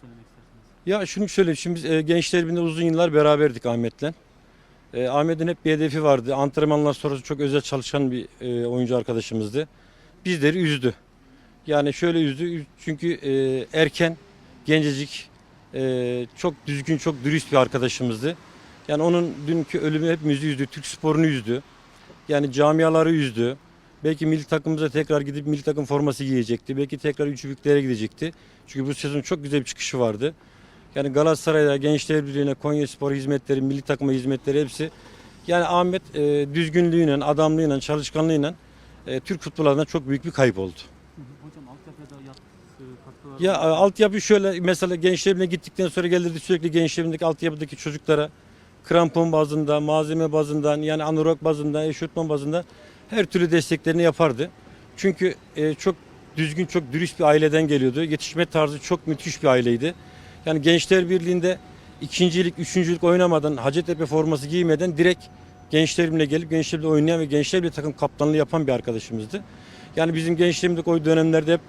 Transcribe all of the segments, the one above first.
söylemek istersiniz? Ya şunu söyleyeyim. Şimdi biz e, gençler birliğinde uzun yıllar beraberdik Ahmet'le. E, Ahmet'in hep bir hedefi vardı. Antrenmanlar sonrası çok özel çalışan bir e, oyuncu arkadaşımızdı. Bizleri üzdü. Yani şöyle üzdü. Çünkü e, erken, gencecik, e, çok düzgün, çok dürüst bir arkadaşımızdı. Yani onun dünkü ölümü hepimizi üzdü. Türk sporunu üzdü. Yani camiaları üzdü. Belki milli takımımıza tekrar gidip milli takım forması giyecekti. Belki tekrar üç büyüklere gidecekti. Çünkü bu sezon çok güzel bir çıkışı vardı. Yani Galatasaray'da, Gençler Birliği'ne, Konya Spor hizmetleri, milli takıma hizmetleri hepsi. Yani Ahmet e, düzgünlüğüyle, adamlığıyla, çalışkanlığıyla e, Türk futbollarına çok büyük bir kayıp oldu. Hocam altyapıda yap, e, katkılar Ya e, altyapı şöyle mesela Gençler Birliği'ne gittikten sonra gelirdi sürekli Gençler Birliği'ndeki altyapıdaki çocuklara krampon bazında, malzeme bazından yani anorak bazında, eşofman bazında her türlü desteklerini yapardı. Çünkü e, çok düzgün, çok dürüst bir aileden geliyordu. Yetişme tarzı çok müthiş bir aileydi. Yani Gençler Birliği'nde ikincilik, üçüncülük oynamadan, Hacettepe forması giymeden direkt Gençler Birliği'ne gelip Gençler Birliği oynayan ve Gençler Birliği takım kaptanlığı yapan bir arkadaşımızdı. Yani bizim gençliğimizde o dönemlerde hep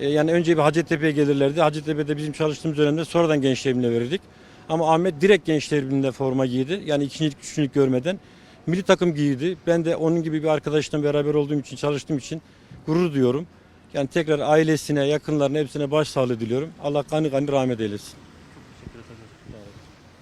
e, yani önce bir Hacettepe'ye gelirlerdi. Hacettepe'de bizim çalıştığımız dönemde sonradan Gençler Birliği'ne verirdik. Ama Ahmet direkt Gençler Birliği'nde forma giydi. Yani ikincilik, üçüncülük görmeden. Milli takım giydi. Ben de onun gibi bir arkadaşla beraber olduğum için, çalıştığım için gurur duyuyorum. Yani tekrar ailesine, yakınlarına hepsine başsağlığı diliyorum. Allah kanı kanı rahmet eylesin.